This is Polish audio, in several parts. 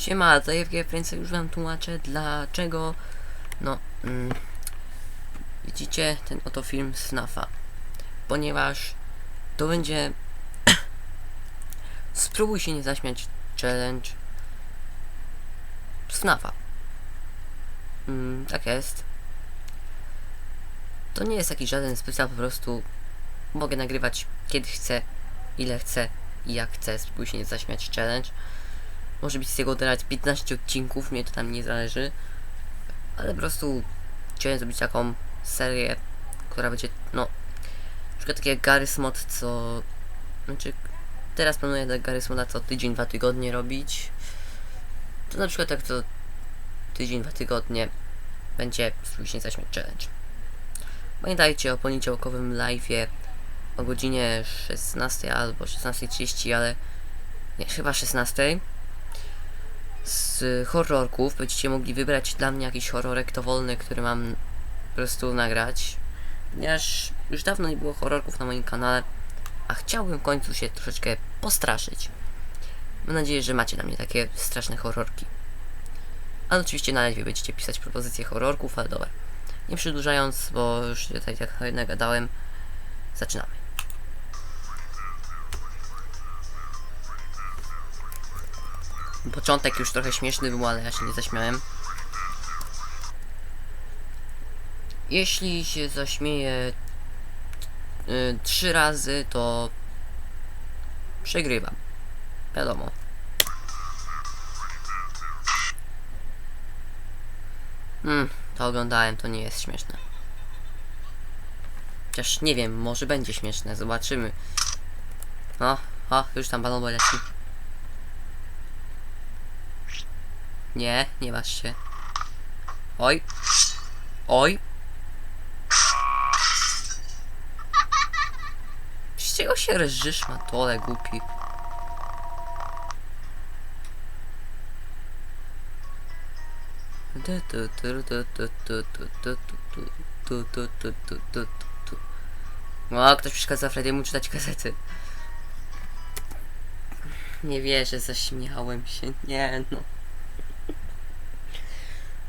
Siema, JFG Friends, już wam tłumaczę dlaczego, no, mm, widzicie ten oto film z FNAFa, ponieważ to będzie, spróbuj się nie zaśmiać challenge z FNAFa. Mm, tak jest. To nie jest jakiś żaden specjal, po prostu mogę nagrywać kiedy chcę, ile chcę i jak chcę, spróbuj się nie zaśmiać challenge. Może być z jego teraz 15 odcinków, mnie to tam nie zależy. Ale po prostu chciałem zrobić taką serię, która będzie, no, na przykład takie Garry's Mod, co, znaczy, teraz planuję tak Garry's Moda co tydzień, dwa tygodnie robić. To na przykład tak co tydzień, dwa tygodnie będzie Spójrzcie zaśmiać challenge. Pamiętajcie o poniedziałkowym live'ie o godzinie 16 albo 16.30, ale nie, chyba 16 z horrorków. Będziecie mogli wybrać dla mnie jakiś horrorek dowolny, który mam po prostu nagrać. Ponieważ już dawno nie było horrorków na moim kanale, a chciałbym w końcu się troszeczkę postraszyć. Mam nadzieję, że macie dla mnie takie straszne horrorki. Ale oczywiście na live będziecie pisać propozycje horrorków, ale dobra. Nie przedłużając, bo już tutaj tak nagadałem, zaczynamy. Początek już trochę śmieszny był, ale ja się nie zaśmiałem. Jeśli się zaśmieję y, trzy razy, to przegrywam. Wiadomo. Hmm, to oglądałem, to nie jest śmieszne. Chociaż nie wiem, może będzie śmieszne, zobaczymy. No, o, już tam balon leci. Nie, nie masz się. Oj. Oj. Z czego się rżysz, matole, głupi? O, ktoś przeszkadza Frediemu czytać gazety. Nie wierzę, zaśmiałem się. Nie no.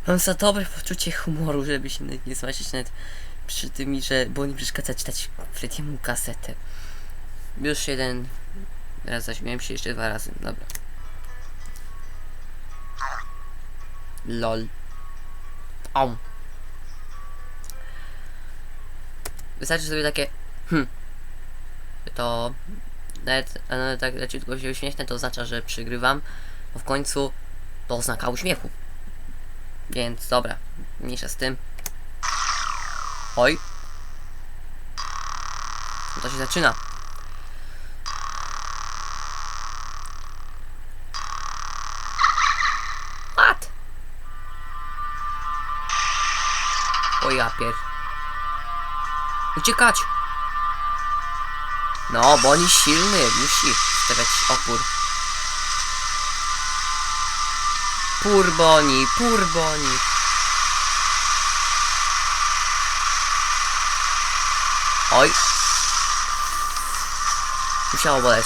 Mam za dobre poczucie humoru, żeby się nawet nie złazić nawet przy tym, że było mi przeszkadza czytać Frediemu kasetę. Już jeden raz zaśmiałem się jeszcze dwa razy, dobra. LOL. Om. Wystarczy sobie takie hm. To nawet, nawet tak leciutko się uśmiechnę, to oznacza, że przygrywam, bo w końcu to oznaka uśmiechu. Więc dobra, mniejsza z tym. Oj. To się zaczyna. What? O ja pier... Uciekać! No, bo on jest silny, musi stawiać opór. Purboni, purboni. Oj. Musiało boleć.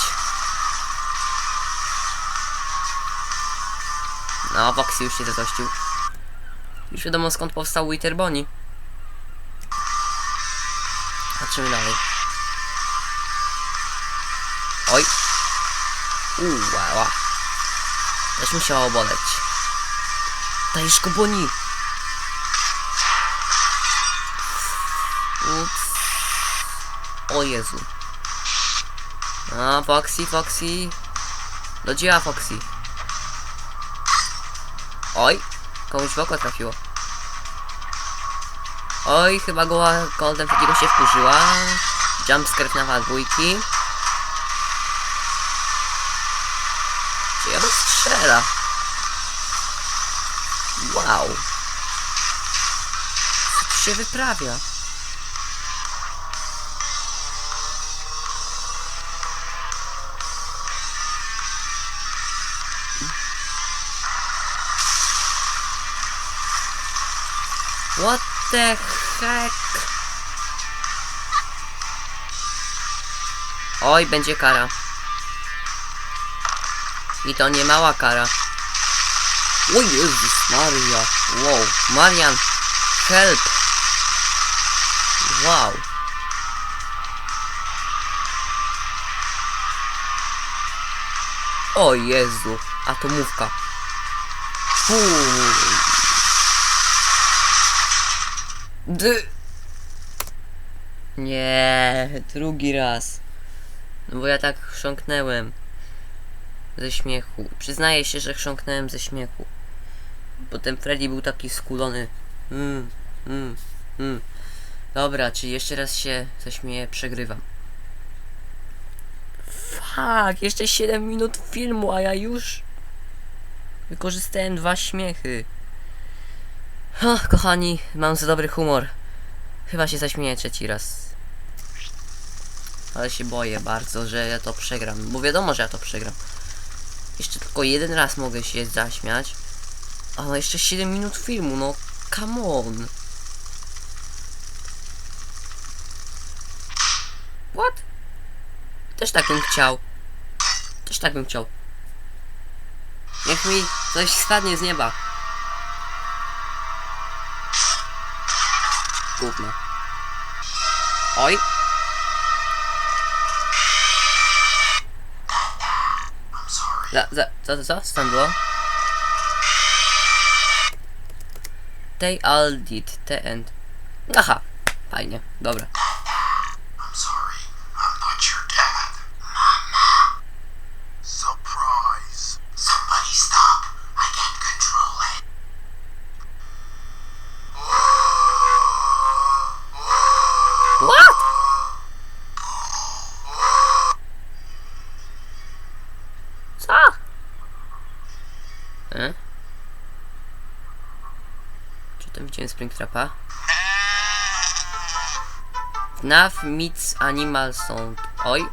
No, Voxy już się zazościł. Już wiadomo skąd powstał Witterboni. Patrzymy dalej. Oj. Wow. Też musiało boleć. Dajesz go boni. Ups. O Jezu. A, Foxy, Foxy. Do dzieła, Foxy. Oj, komuś w oko trafiło. Oj, chyba goła Golden takiego się wkurzyła. Jumpscare na dwójki. Czy ja strzela? Wow. Co się wyprawia? What the heck? Oj, będzie kara. I to nie mała kara. O Jezus Maria. Wow. Marian. Help. Wow. O Jezu. Atomówka. Fuuu. D. Nie, drugi raz. No bo ja tak chrząknęłem. Ze śmiechu. Przyznaję się, że chrząknąłem ze śmiechu. Bo ten Freddy był taki skulony. Mm, mm, mm. Dobra, czy jeszcze raz się zaśmieję, przegrywam. Fuck, jeszcze 7 minut filmu, a ja już wykorzystałem dwa śmiechy. O, kochani, mam za dobry humor. Chyba się zaśmieję trzeci raz. Ale się boję bardzo, że ja to przegram. Bo wiadomo, że ja to przegram. Jeszcze tylko jeden raz mogę się zaśmiać. Ale jeszcze 7 minut filmu, no come on. What? Też tak bym chciał. Też tak bym chciał. Niech mi coś spadnie z nieba. Gówno. Oj. Za, za, co, co, co tam było? They all did, the end. Aha, fajnie, dobra. I'm sorry. I'm not your dad. Mama. Surprise. Somebody stop. I can't control it. What? Co? Tam widziałem Springtrapa? FNAF meets Animal Sound. Oj.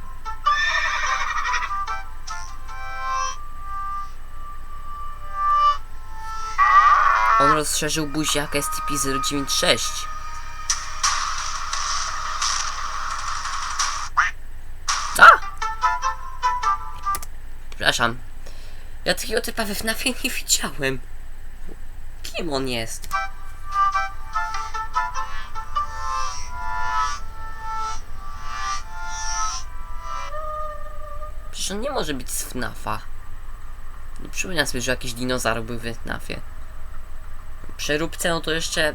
On rozszerzył buziakę SCP-096. Co? Przepraszam. Ja takiego typa we FNAFie nie widziałem. Kim on jest? Przecież on nie może być z FNAFa. Nie przypominam sobie, że jakiś dinozaur był w FNAFie. Przeróbce, no to jeszcze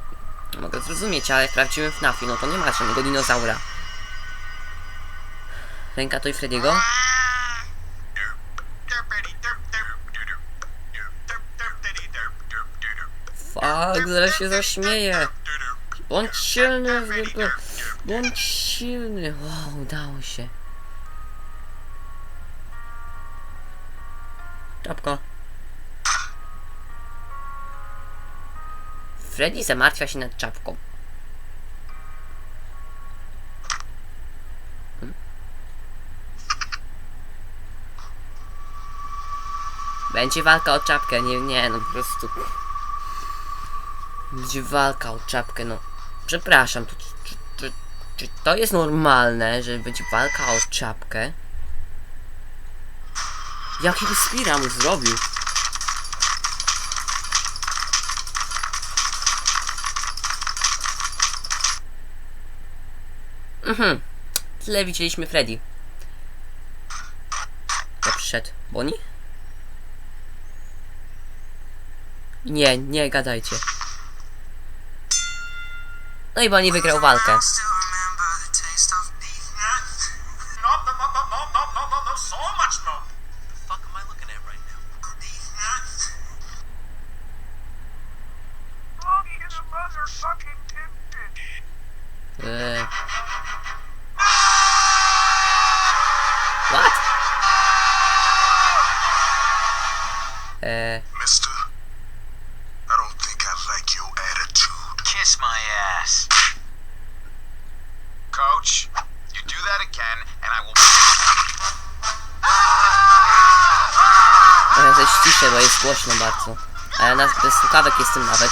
mogę zrozumieć, ale w prawdziwym FNAFie, no to nie ma żadnego dinozaura. Ręka to i Frediego? Fuck, zaraz się zaśmieję. Bądź silny. Bądź silny. Wow, udało się. Czapka. Freddy zamartwia się nad czapką. Hmm? Będzie walka o czapkę, nie, nie, no po prostu. Będzie walka o czapkę, no. Przepraszam, to, czy, czy, czy to jest normalne, że będzie walka o czapkę? Jakiego spira mu zrobił? Mhm. Tyle widzieliśmy Freddy. To przyszedł Bonnie? Nie, nie gadajcie. No i Bonnie wygrał walkę. Coś ciszę, bo jest głośno bardzo. A ja nas bez słuchawek jestem nawet.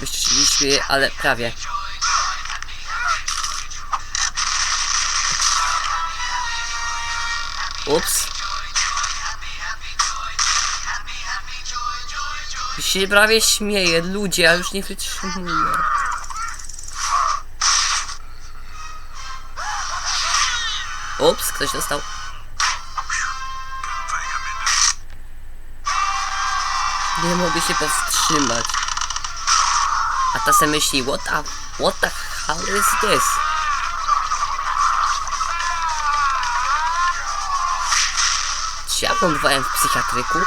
Wyszczyliśmy, ale prawie. Ups. Się prawie śmieję, ludzie, ja już nie wytrzymuję. Ups, ktoś dostał. Nie mogę się powstrzymać. A ta se myśli, what the, what the hell is this? Czy ja w psychiatryku?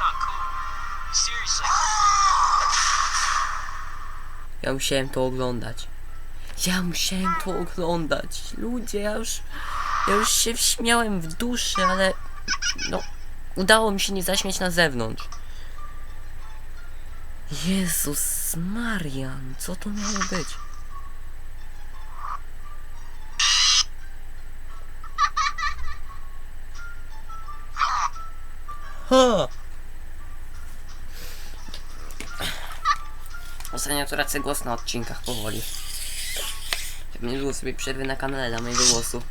Not cool. Seriously. Ja musiałem to oglądać. Ja musiałem to oglądać. Ludzie, ja już. Ja już się śmiałem w duszy, ale. No. Udało mi się nie zaśmiać na zewnątrz. Jezus Marian, co to miało być? Ha! Ostatnio tracę głos na odcinkach powoli. Nie było sobie przerwy na kanale dla mojego głosu.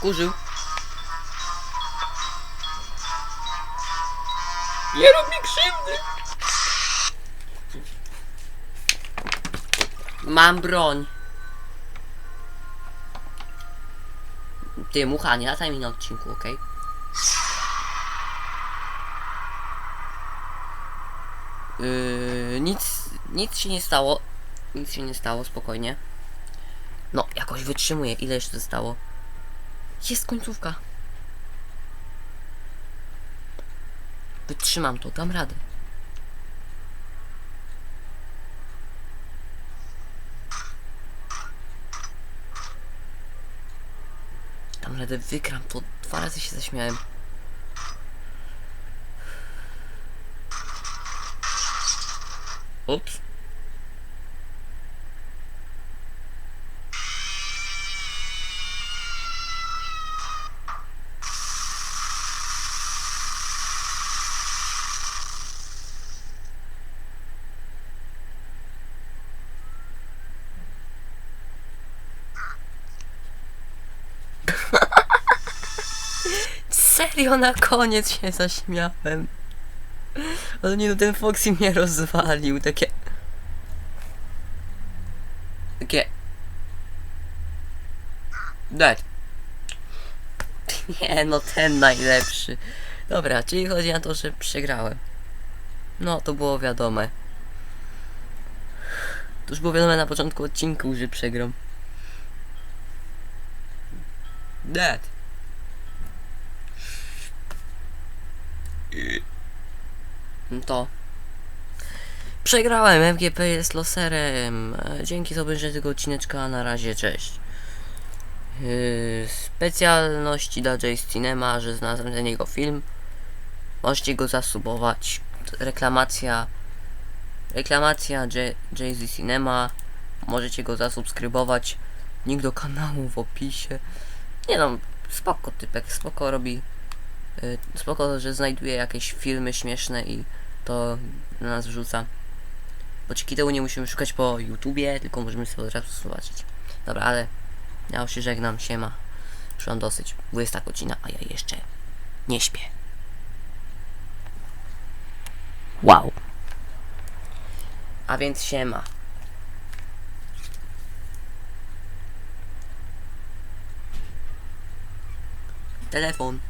Wkurzył. Nie rób mi krzywdy! Mam broń. Ty, mucha, nie lataj mi na odcinku, okej? Yy, nic, nic się nie stało. Nic się nie stało, spokojnie. No, jakoś wytrzymuję. Ile jeszcze zostało? Jest końcówka. Wytrzymam to, dam radę. Dam radę, wygram to. Dwa razy się zaśmiałem. Ups. Serio na koniec się zaśmiałem. Ale nie no, ten Foxy mnie rozwalił, takie... Takie... Dead. Nie no, ten najlepszy. Dobra, czyli chodzi na to, że przegrałem. No, to było wiadome. To już było wiadome na początku odcinku, że przegram. Dead. To przegrałem, MGP jest loserem. Dzięki za obejrzenie tego odcineczka, na razie, cześć. Yy, specjalności dla Jay Cinema, że znalazłem ten jego film. Możecie go zasubować. Reklamacja. Reklamacja J- Jay-Z Cinema. Możecie go zasubskrybować. Link do kanału w opisie. Nie no, spoko typek, spoko robi Spoko, że znajduje jakieś filmy śmieszne i to na nas wrzuca. Bo dzięki temu nie musimy szukać po YouTubie, tylko możemy sobie od razu zobaczyć. Dobra, ale ja już się żegnam, siema. Już mam dosyć. 20 godzina, a ja jeszcze nie śpię. Wow. A więc siema. Telefon.